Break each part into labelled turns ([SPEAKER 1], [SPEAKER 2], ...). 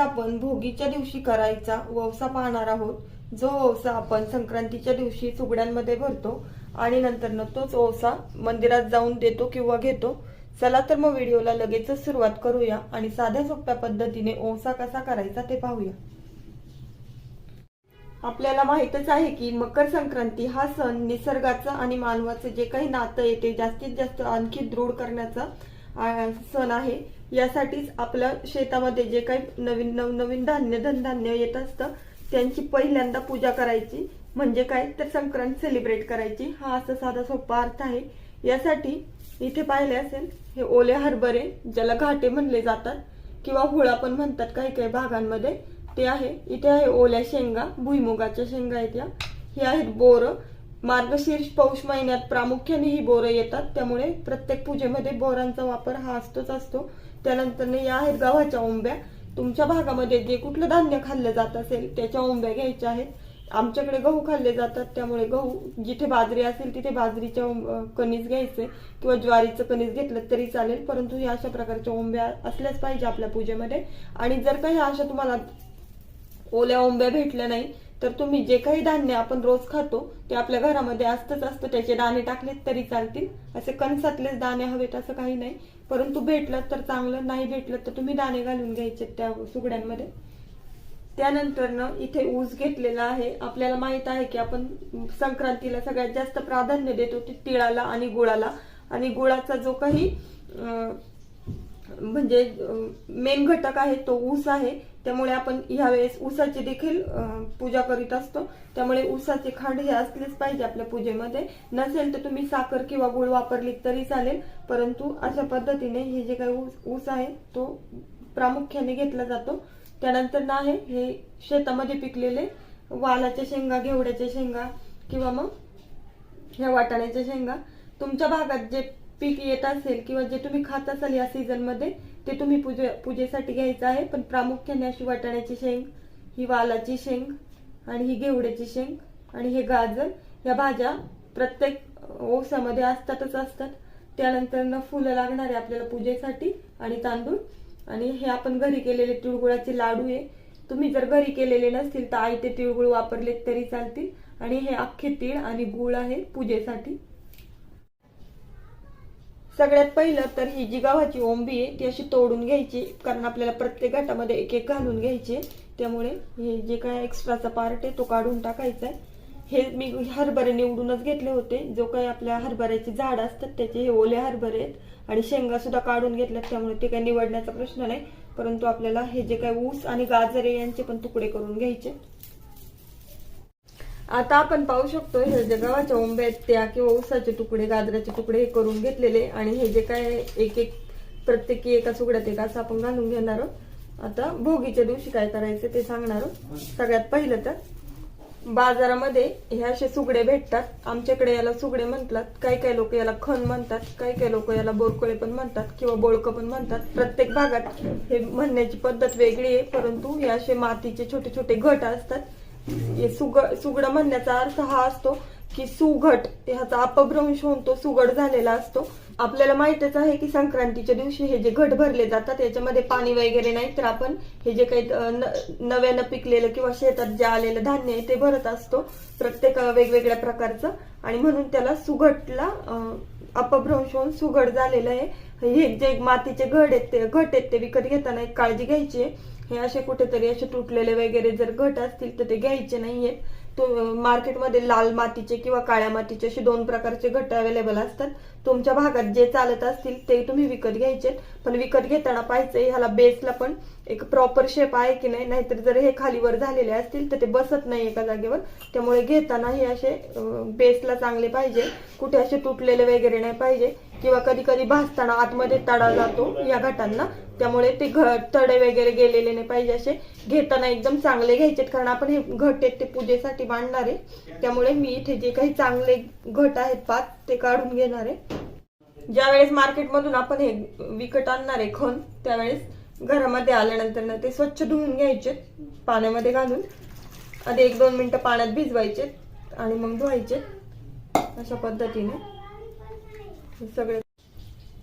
[SPEAKER 1] आपण भोगीच्या दिवशी करायचा ववसा पाहणार आहोत. जो ववसा आपण संक्रांतीच्या दिवशी सुगड्यांमध्ये भरतो आणि नंतर तोच ओसा मंदिरात जाऊन देतो किंवा घेतो. चला तर मग व्हिडिओला लगेचच सुरुवात करूया आणि साध्या सोप्या पद्धतीने ओसा कसा करायचा ते पाहूया. आपल्याला माहितच आहे की मकर संक्रांती हा सण निसर्गाचं आणि मानवाचं जे काही नातं येते जास्तीत जास्त आणखी दृढ करण्याचा सण आहे. यासाठीच आपल्या शेतामध्ये जे काही नवीन नवनवीन धान्य धनधान्य येत असतं त्यांची पहिल्यांदा पूजा करायची. म्हणजे काय? तर संक्रांत सेलिब्रेट करायची. हा असा साधा सोपा अर्थ आहे. यासाठी इथे पाहिले असेल हे ओले हरभरे ज्याला घाटे म्हणले जातात किंवा हुळा पण म्हणतात काही काही भागांमध्ये ते आहे. इथे आहे ओल्या शेंगा भुईमुगाच्या शेंगा आहेत या. हे आहेत बोरं. मार्गशीर्ष पौष महिन्यात प्रामुख्याने ही बोरं येतात. त्यामुळे प्रत्येक पूजेमध्ये बोरांचा वापर हा असतोच असतो. त्यानंतर या आहेत गव्हाच्या ओंब्या. तुमच्या भागामध्ये जे कुठलं धान्य खाल्लं जात असेल त्याच्या ओंब्या घ्यायच्या आहेत. आमच्याकडे गहू खाल्ले जातात. त्यामुळे गहू जिथे बाजरी असेल तिथे बाजरीच्या कणीस घ्यायचे किंवा ज्वारीचं कणीस घेतलं तरी चालेल. परंतु या अशा प्रकारच्या ओंब्या असल्याच पाहिजे आपल्या पूजेमध्ये. आणि जर काही अशा तुम्हाला ओल्या ओंब्या भेटल्या नाही तर तुम्ही जे काही धान्य आपण रोज खातो ते आपल्या घरामध्ये असतंच असतं त्याचे दाणे टाकलेत तरी चालतील. असे कणसातलेच दाणे हवेत असं काही नाही. परंतु भेटलं तर चांगलं नाही भेटलं तर तुम्ही दाणे घालून घ्यायचे त्या सुगड्यांमध्ये. त्यानंतर इथे ऊस घेतलेला आहे. आपल्याला माहीत आहे की आपण संक्रांतीला सगळ्यात जास्त प्राधान्य देतो ते तिळाला आणि गुळाला. आणि गुळाचा जो काही म्हणजे मेन घटक आहे तो ऊस आहे. त्यामुळे आपण ह्यावेळेस ऊसाची देखील पूजा करीत असतो. त्यामुळे ऊसाचे खांड हे असलेच पाहिजे आपल्या पूजेमध्ये. नसेल तर तुम्ही साखर किंवा गुळ वापरली तरी चालेल. परंतु अशा पद्धतीने हे जे काही ऊस आहे तो प्रामुख्याने घेतला जातो. त्यानंतर ना आहे हे शेतामध्ये पिकलेले वालाच्या शेंगा घेवड्याच्या शेंगा किंवा मग ह्या वाटाण्याच्या शेंगा. तुमच्या भागात जे पीक येत असेल किंवा जे तुम्ही खात असाल या सीझनमध्ये ते तुम्ही पूजे पूजेसाठी घ्यायचं आहे पण प्रामुख्याने अशी वाटाण्याची शेंग ही वालाची शेंग आणि ही घेवड्याची शेंग आणि हे गाजर या भाज्या प्रत्येक ओसामध्ये असतातच असतात. त्यानंतर न फुलं लागणारे आपल्याला पूजेसाठी आणि तांदूळ. आणि हे आपण घरी केलेले तिळगुळाचे लाडू आहे. तुम्ही जर घरी केलेले नसतील तर आई ते तिळगुळ वापरले तरी चालतील. आणि हे अख्खे तीळ आणि गुळ आहे पूजेसाठी. सगळ्यात पहिलं तर ही जी गव्हाची ओंबी आहे ती अशी तोडून घ्यायची कारण आपल्याला प्रत्येक घाटामध्ये एक एक घालून घ्यायची. त्यामुळे हे जे काय एक्स्ट्राचा पार्ट आहे तो काढून टाकायचा आहे. हे मी हरभरे निवडूनच घेतले होते. जो काही आपल्या हरभऱ्याची झाड असतात त्याचे हे ओले हरभरे आहेत. आणि शेंगा सुद्धा काढून घेतल्यात त्यामुळे ते काही निवडण्याचा प्रश्न नाही. परंतु आपल्याला हे जे काही ऊस आणि गाजरे यांचे पण तुकडे करून घ्यायचे. आता आपण पाहू शकतो हे जे गव्हाच्या ओंब्या आहेत त्या किंवा ऊसाचे तुकडे गाजराचे तुकडे हे करून घेतलेले आणि हे जे काय एक एक प्रत्येकी एका सुगड्यात एक असं आपण घालून घेणार आहोत. आता भोगीच्या दिवशी काय करायचं ते सांगणार आहोत. सगळ्यात पहिलं तर बाजारामध्ये हे असे सुगडे भेटतात. आमच्याकडे याला सुगडे म्हणतात. काही काही लोक याला खण म्हणतात. काही काही लोक याला बोरकोळे पण म्हणतात किंवा बोळकं पण म्हणतात. प्रत्येक भागात हे म्हणण्याची पद्धत वेगळी आहे परंतु हे असे मातीचे छोटे छोटे घट असतात. सुग सुगड म्हणण्याचा अर्थ हा असतो की सुघट ह्याचा अपभ्रंश होऊन तो सुगड झालेला असतो. आपल्याला माहितच आहे की संक्रांतीच्या दिवशी हे जे घट भरले जातात याच्यामध्ये पाणी वगैरे नाही तर आपण हे जे काही नव्यानं पिकलेलं किंवा शेतात जे आलेलं धान्य आहे ते भरत असतो. प्रत्येक वेगवेगळ्या प्रकारचं. आणि म्हणून त्याला सुघटला अपभ्रंश होऊन सुघड झालेलं आहे. हे जे मातीचे घड आहेत ते घट आहेत ते विकत घेताना एक काळजी घ्यायची आहे. हे असे कुठेतरी असे तुटलेले वगैरे जर घट असतील तर ते घ्यायचे नाहीयेत. तो मार्केटमध्ये लाल मातीचे किंवा काळ्या मातीचे असे दोन प्रकारचे घट अवेलेबल असतात. तुमच्या भागात जे चालत असतील ते तुम्ही विकत घ्यायचे. पण विकत घेताना पाहिजे ह्याला बेसला पण एक प्रॉपर शेप आहे की नाही नाहीतर जर हे खालीवर झालेले असतील तर ते बसत नाही एका जागेवर. त्यामुळे घेताना हे असे बेसला चांगले पाहिजे. कुठे असे तुटलेले वगैरे नाही पाहिजे. किंवा कधी कधी भाजताना आतमध्ये तडा जातो या घटांना त्यामुळे ते घ तडे वगैरे गेलेले नाही पाहिजे असे. घेताना एकदम चांगले घ्यायचेत कारण आपण हे घट आहेत ते पूजेसाठी मांडणार आहे. त्यामुळे मी इथे जे काही चांगले घट आहेत पाच ते काढून घेणार आहे. ज्यावेळेस मार्केटमधून आपण हे विकत आणणार आहे खण त्यावेळेस घरामध्ये आल्यानंतर ना ते स्वच्छ धुवून घ्यायचे पाण्यामध्ये घालून. आधी एक दोन मिनिटं पाण्यात भिजवायचे आणि मग धुवायचे अशा पद्धतीने. सगळे.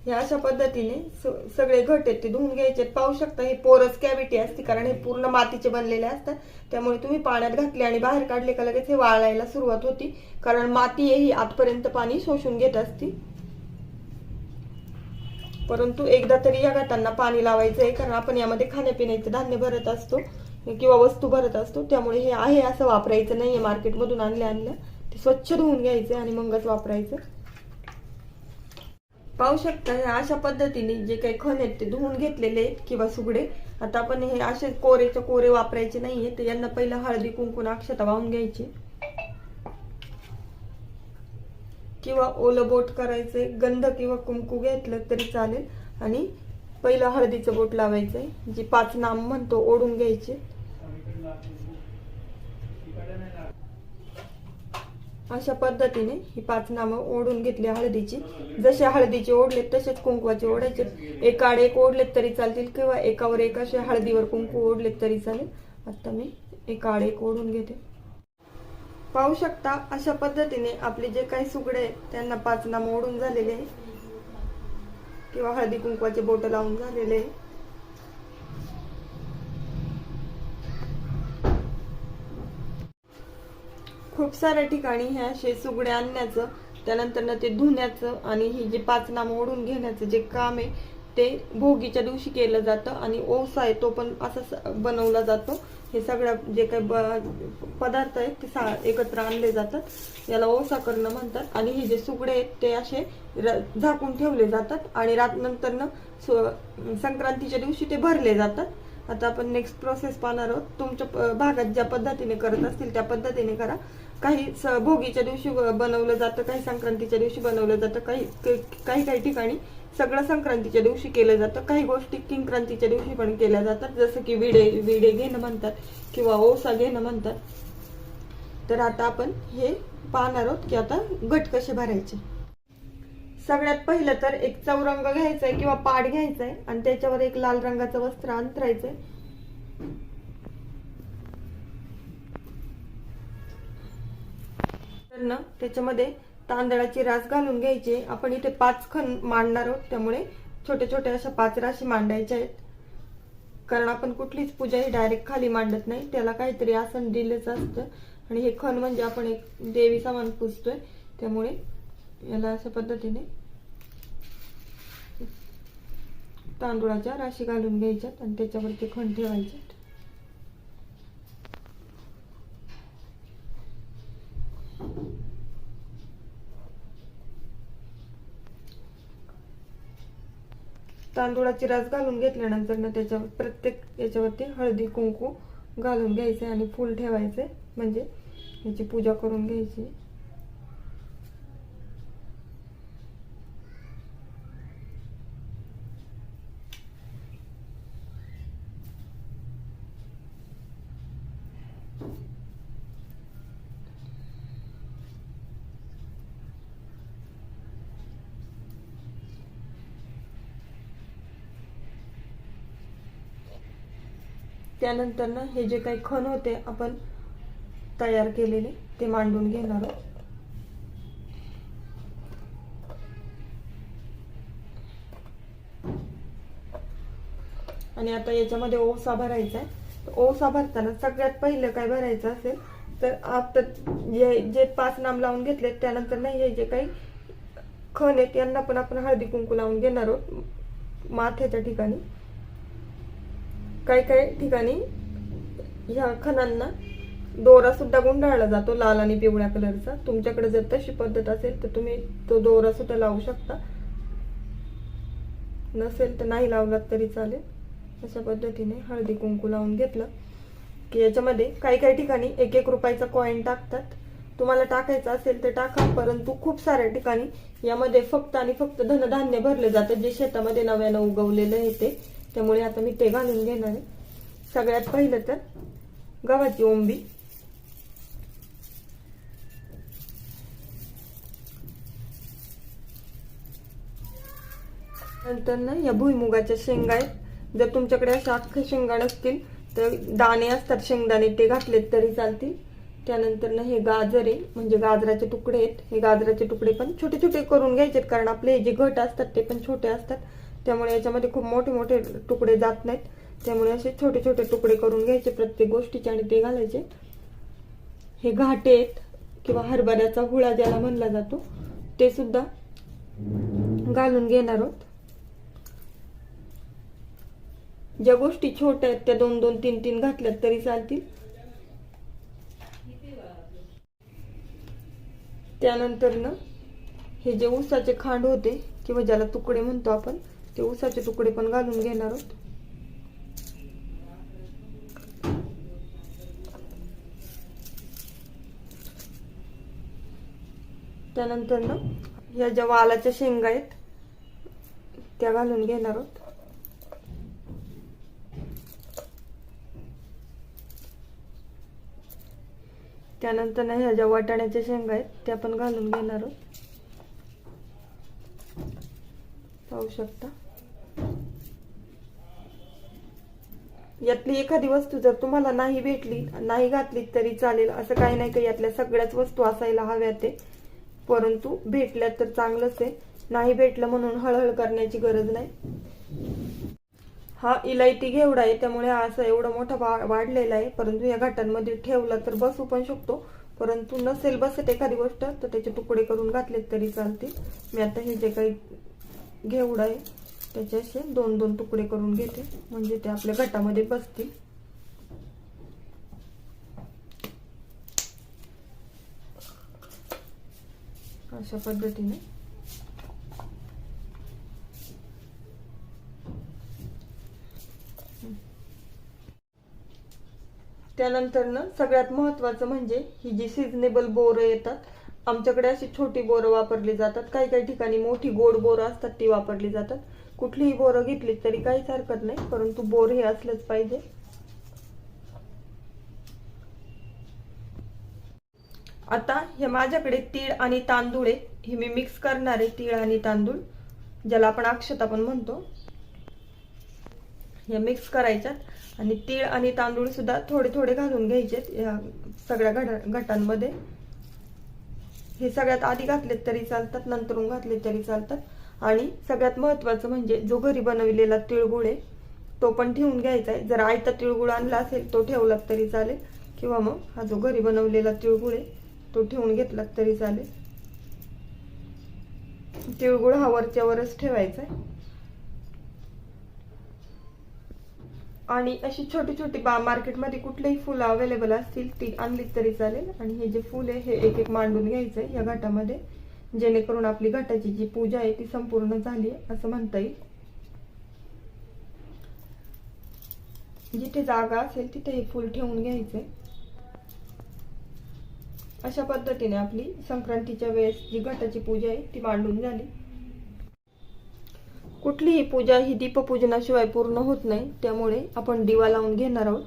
[SPEAKER 1] हे अशा पद्धतीने सगळे घट आहेत ते धुवून घ्यायचे पाहू शकता हे पोरस कॅव्हिटी असते कारण हे पूर्ण मातीचे बनलेले असतात. त्यामुळे तुम्ही पाण्यात घातले आणि बाहेर काढले का लगेच हे वाळायला सुरुवात होती. कारण माती आहे ही आतपर्यंत पाणी शोषून घेत असती. परंतु एकदा तरी या घाटांना पाणी लावायचं आहे कारण आपण यामध्ये खाण्यापिण्याचे धान्य भरत असतो किंवा वस्तू भरत असतो. त्यामुळे हे आहे असं वापरायचं नाहीये. मार्केटमधून आणल्या आणल्या ते स्वच्छ धुवून घ्यायचे आणि मगच वापरायचं. पाहू शकता अशा पद्धतीने जे काही खण आहेत ते धुवून घेतलेले आहेत किंवा सुगडे. आता आपण हे असे कोरेचे कोरे वापरायचे नाहीये तर यांना पहिलं हळदी कुंकून अक्षता वाहून घ्यायची. किंवा ओलं बोट करायचंय गंध किंवा कुंकू घेतलं तरी चालेल. आणि पहिलं हळदीचं बोट लावायचंय जी पाच नाम म्हणतो ओढून घ्यायचे. अशा पद्धतीने ही पाच नामं ओढून घेतली हळदीची. जसे हळदीचे ओढले तसेच कुंकवाचे ओढायचे. एकाड एक ओढलेत तरी चालतील किंवा एकावर एक असे हळदीवर कुंकू ओढलेत तरी चालेल. आता मी एकाड एक ओढून घेते. पाहू शकता अशा पद्धतीने आपले जे काही सुगडे आहेत त्यांना पाच नाम ओढून झालेले आहे. किंवा हळदी कुंकवाचे बोट लावून झालेले आहे. खूप साऱ्या ठिकाणी हे असे सुगडे आणण्याचं त्यानंतर ते धुण्याचं आणि ही जे पाच नाम ओढून घेण्याचं जे काम आहे ते भोगीच्या दिवशी केलं जातं आणि ओसा आहे तो पण असा बनवला जातो. हे सगळ्या जे काही पदार्थ आहेत ते सा एकत्र आणले जातात. याला ओसा करणं म्हणतात आणि हे जे सुगडे आहेत ते असे झाकून ठेवले जातात आणि रात नंतर संक्रांतीच्या दिवशी ते भरले जातात. आता आपण नेक्स्ट प्रोसेस पाहणार आहोत. तुमच्या भागात ज्या पद्धतीने करत असतील त्या पद्धतीने करा. काही भोगीच्या दिवशी बनवलं जातं काही संक्रांतीच्या दिवशी बनवलं जातं काही काही काही ठिकाणी सगळं संक्रांतीच्या दिवशी केलं जातं काही गोष्टी किंक्रांतीच्या दिवशी पण केल्या जातात जसं की विडे विडे घेणं म्हणतात किंवा ओसा घेणं म्हणतात. तर आता आपण हे पाहणार आहोत की आता गट कसे भरायचे. सगळ्यात पहिलं तर एक चौरंग घ्यायचा आहे किंवा पाड आहे आणि त्याच्यावर एक लाल रंगाचं वस्त्र अंतरायचंय. आहे ना त्याच्यामध्ये तांदळाची रास घालून घ्यायची. आपण इथे पाच खण मांडणार आहोत त्यामुळे छोटे छोटे अशा पाच राशी मांडायच्या आहेत. कारण आपण कुठलीच पूजा ही डायरेक्ट खाली मांडत नाही त्याला काहीतरी आसन दिलंच असतं. आणि हे खण म्हणजे आपण एक देवी सामान पुजतोय त्यामुळे याला अशा पद्धतीने तांदूळाच्या राशी घालून घ्यायच्यात आणि त्याच्यावरती खण ठेवायचे तांदूळाची रास घालून घेतल्यानंतर ना त्याच्यावर प्रत्येक याच्यावरती हळदी कुंकू घालून घ्यायचे आणि फूल ठेवायचे. म्हणजे याची पूजा करून घ्यायची. त्यानंतर ना हे जे काही खण होते आपण तयार केलेले ते मांडून घेणार आहोत. आणि आता याच्यामध्ये ओसा भरायचा आहे. ओसा भरताना सगळ्यात पहिलं काय भरायचं असेल तर आता जे जे पाच नाम लावून घेतले त्यानंतर ना हे जे काही खण आहेत यांना पण आपण हळदी कुंकू लावून घेणार आहोत. माथ्याच्या ठिकाणी. काही काही ठिकाणी ह्या खणांना दोरा सुद्धा गुंडाळला जातो लाल आणि पिवळ्या कलरचा. तुमच्याकडे जर तशी पद्धत असेल तर तुम्ही तो दोरा सुद्धा लावू शकता. नसेल तर नाही लावलात तरी चालेल. अशा पद्धतीने हळदी कुंकू लावून घेतलं. की याच्यामध्ये काही काही ठिकाणी एक एक रुपयाचा कॉईन टाकतात. तुम्हाला टाकायचं असेल तर टाका परंतु खूप साऱ्या ठिकाणी यामध्ये फक्त आणि फक्त धनधान्य भरले जातं. जे शेतामध्ये नव्यानं उगवलेलं आहे ते. त्यामुळे आता मी ते घालून घेणार आहे. सगळ्यात पहिलं तर गव्हाची ओंबी. नंतर ना या भुईमुगाच्या शेंगा आहेत. जर तुमच्याकडे अशा अख्खे शेंगा नसतील तर दाणे असतात शेंगदाणे ते घातलेत तरी चालतील. त्यानंतर ना हे गाजर आहे म्हणजे गाजराचे तुकडे आहेत. हे गाजराचे तुकडे पण छोटे छोटे करून घ्यायचे कारण आपले हे जे घट असतात ते पण छोटे असतात. त्यामुळे याच्यामध्ये खूप मोठे मोठे तुकडे जात नाहीत. त्यामुळे असे छोटे छोटे तुकडे करून घ्यायचे प्रत्येक गोष्टीचे आणि ते घालायचे. हे घाटे आहेत किंवा हरभऱ्याचा हुळा ज्याला म्हणला जातो ते सुद्धा घालून घेणार आहोत. ज्या गोष्टी छोट्या आहेत त्या दोन दोन तीन तीन घातल्यात तरी चालतील. त्यानंतर ना हे जे ऊसाचे खांड होते किंवा ज्याला तुकडे म्हणतो आपण ते ऊसाचे तुकडे पण घालून घेणार आहोत. त्यानंतर ना या ज्या वालाच्या शेंगा आहेत त्या घालून घेणार आहोत. त्यानंतर ना ह्या ज्या वाटाण्याच्या शेंगा आहेत त्या पण घालून घेणार आहोत. पाहू शकता. यातली एखादी वस्तू जर तुम्हाला नाही भेटली नाही घातली तरी चालेल. असं काही नाही का यातल्या सगळ्याच वस्तू असायला हव्या ते. परंतु भेटल्या तर चांगलंच आहे. नाही भेटलं म्हणून हळहळ करण्याची गरज नाही. हा इलायती घेवडा आहे त्यामुळे असं एवढा मोठा वा- वाढलेला आहे. परंतु या घाटांमध्ये ठेवला तर बसू पण शकतो. परंतु नसेल बसत एखादी गोष्ट तर त्याचे तुकडे करून घातले तरी चालतील. मी आता हे जे काही घेवडा आहे त्याचे असे दोन दोन तुकडे करून घेते. म्हणजे ते आपल्या घटामध्ये बसतील. अशा पद्धतीने. त्यानंतर ना सगळ्यात महत्वाचं म्हणजे ही जी सिजनेबल बोरं येतात आमच्याकडे अशी छोटी बोरं वापरली जातात. काही काही ठिकाणी मोठी गोड बोरं असतात ती वापरली जातात. कुठलीही बोरं घेतली तरी काहीच हरकत नाही परंतु बोर हे असलंच पाहिजे. आता हे माझ्याकडे तीळ आणि तांदूळ आहे हे मी मिक्स करणार आहे तीळ आणि तांदूळ ज्याला आपण अक्षता पण म्हणतो. या मिक्स करायच्यात आणि तीळ आणि तांदूळ सुद्धा थोडे थोडे घालून घ्यायचेत या सगळ्या घट घटांमध्ये. हे सगळ्यात आधी घातलेत तरी चालतात नंतरून घातले तरी चालतात. आणि सगळ्यात महत्वाचं म्हणजे जो घरी बनविलेला तिळगुळ आहे तो पण ठेवून घ्यायचा आहे. जर आयता तिळगुळ आणला असेल तो ठेवलात तरी चालेल. किंवा मग हा जो घरी बनवलेला तिळगुळ आहे तो ठेवून घेतलात तरी चालेल. तिळगुळ हा वरच्या वरच ठेवायचा आहे. आणि अशी छोटी छोटी बा मार्केटमध्ये कुठलेही फुलं अवेलेबल असतील ती आणलीत तरी चालेल. आणि हे जे फुल आहे हे एक एक मांडून घ्यायचं आहे या घाटामध्ये. जेणेकरून आपली घाटाची जी पूजा आहे ती संपूर्ण झाली असं म्हणता येईल. जिथे जागा असेल तिथे हे फुल ठेवून घ्यायचे. अशा पद्धतीने आपली संक्रांतीच्या वेळेस जी घटाची पूजा आहे ती मांडून झाली. कुठलीही पूजा ही दीपपूजनाशिवाय पूर्ण होत नाही त्यामुळे आपण दिवा लावून घेणार आहोत.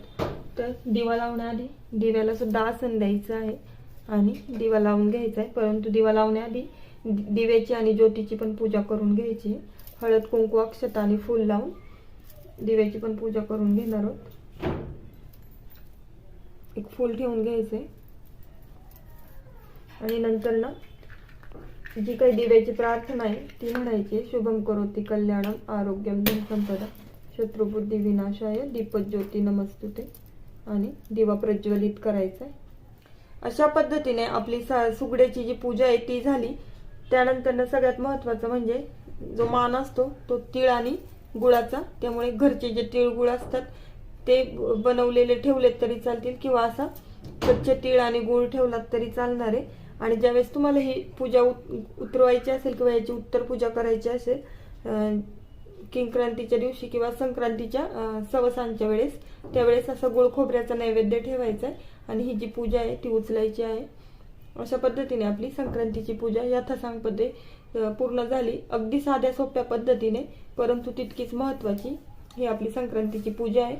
[SPEAKER 1] तर दिवा लावण्याआधी दिव्याला सुद्धा आसन द्यायचं आहे. आणि दिवा लावून घ्यायचा आहे परंतु दिवा लावण्याआधी दि- दिव्याची आणि ज्योतीची पण पूजा करून घ्यायची. हळद कुंकू अक्षता आणि फूल लावून दिव्याची पण पूजा करून घेणार आहोत. एक फूल ठेवून घ्यायचंय. आणि नंतर ना जी काही दिव्याची प्रार्थना आहे ती म्हणायची आहे. शुभम करोती कल्याणम आरोग्यम धनसंपदा शत्रुबुद्धी विनाशाय दीपज्योती नमस्तुते. आणि दिवा प्रज्वलित करायचा आहे अशा पद्धतीने आपली सा- सुगड्याची जी पूजा आहे ती झाली. त्यानंतर सगळ्यात महत्वाचं म्हणजे जो मान असतो तो तीळ आणि गुळाचा. त्यामुळे घरचे जे तिळगुळ असतात ते बनवलेले ठेवलेत तरी चालतील किंवा असा कच्चे तीळ आणि गुळ ठेवलात तरी चालणार आहे. आणि ज्यावेळेस तुम्हाला ही पूजा उत- उतरवायची असेल किंवा याची उत्तर पूजा करायची असेल किंक्रांतीच्या दिवशी किंवा संक्रांतीच्या सवसांच्या वेळेस त्यावेळेस असं गुळ खोबऱ्याचा नैवेद्य ठेवायचा आहे. आणि ही जी पूजा आहे ती उचलायची आहे. अशा पद्धतीने आपली संक्रांतीची पूजा यथासांगपणे पूर्ण झाली. अगदी साध्या सोप्या पद्धतीने परंतु तितकीच महत्वाची ही आपली संक्रांतीची पूजा आहे.